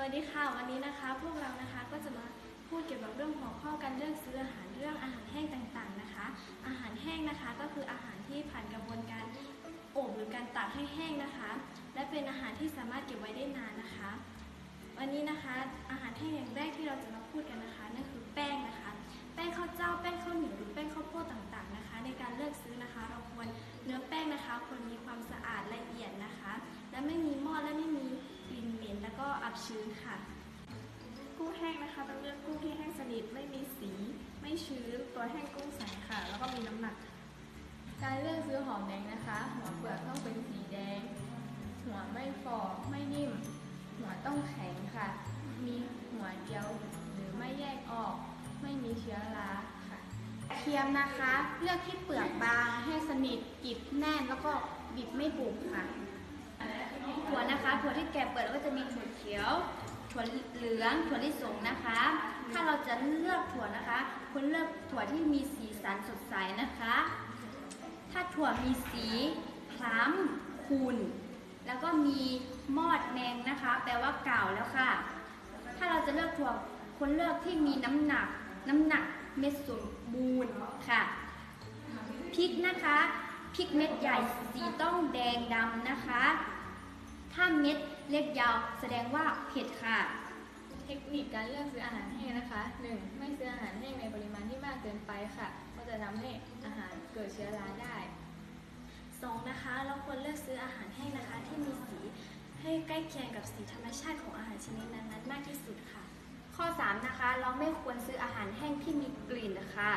วัสดีค่ะ วันนี้นะคะพวกเรานะคะก็จะมาพูดเกี่ยวกับเรื่องหัวข้อการเลือกซื้ออาหารเรื่องอาหารแห้งต่างๆนะคะ อาหารแห้งนะคะก็คืออาหารที่ผ่านกระบวนการอบหรือการตากให้แห้งนะคะ และเป็นอาหารที่สามารถเก็บไว้ได้นานนะคะ วันนี้นะคะอาหารแห้งอย่างแรกที่เราจะมาพูดกันนะคะนั่นคือแป้งนะคะ แป้งข้าวเจ้าแป้งข้าวเหนียวหรือแป้งข้าวโพดต่าง อับชื้นค่ะ กุ้งแห้งนะคะต้องเลือกกุ้งที่แห้งสนิทไม่มีสี ไม่ชื้นตัวแห้งกุ้งใสค่ะ แล้วก็มีน้ำหนัก การเลือกซื้อหอมแดงนะคะ หัวเปลือกต้องเป็นสีแดง หัวไม่ฝ่อไม่นิ่ม หัวต้องแข็งค่ะ มีหัวเดียวหรือไม่แยกออก ไม่มีเชื้อราค่ะเทียมนะคะ เลือกที่เปลือกบางให้สนิทกริบแน่นแล้วก็บิดไม่บุบค่ะถั่วนะคะถั่วที่แก่เปิดแล้วก็จะมีถั่วเขียว ถั่วเหลืองถั่วลิสงนะคะ ถ้าเราจะเลือกถั่วนะคะควรเลือกถั่วที่มีสีสันสดใสนะคะ ถ้าถั่วมีสีคล้ำขุ่นแล้วก็มีมอดแมงนะคะ แปลว่าเก่าแล้วค่ะ ถ้าเราจะเลือกถั่วควรเลือกที่มีน้ำหนัก น้ำหนักเม็ดสมบูรณ์ค่ะพริกนะคะพริกเม็ดใหญ่สีต้องแดงดำนะคะ ถ้าเม็ดเล็กยาว แสดงว่าเผ็ดค่ะ เทคนิคการเลือกซื้ออาหารแห้งนะคะ 1. ไม่ซื้ออาหารแห้งในปริมาณที่มากเกินไปค่ะ ก็จะทำให้อาหารเกิดเชื้อราได้สองนะคะ เราควรเลือกซื้ออาหารแห้งนะคะ ที่มีสีให้ใกล้เคียงกับสีธรรมชาติของอาหารชนิดนั้นๆมากที่สุดค่ะ ข้อ 3 นะคะ เราไม่ควรซื้ออาหารแห้งที่มีกลิ่นนะคะ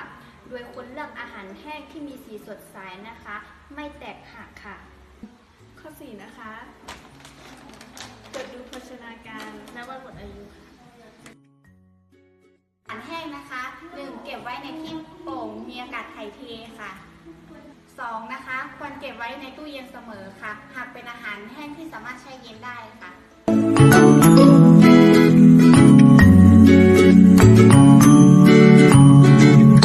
โดยควรเลือกอาหารแห้งที่มีสีสดใสนะคะ ไม่แตกหักค่ะ ข้อสี่นะคะตรวจดูโภชนาการและวันหมดอายุค่ะอาหารแห้งนะคะหนึ่งเก็บไว้ในที่โปร่งมีอากาศถ่ายเทค่ะสองนะคะควรเก็บไว้ในตู้เย็นเสมอค่ะ หากเป็นอาหารแห้งที่สามารถแช่เย็นได้ค่ะ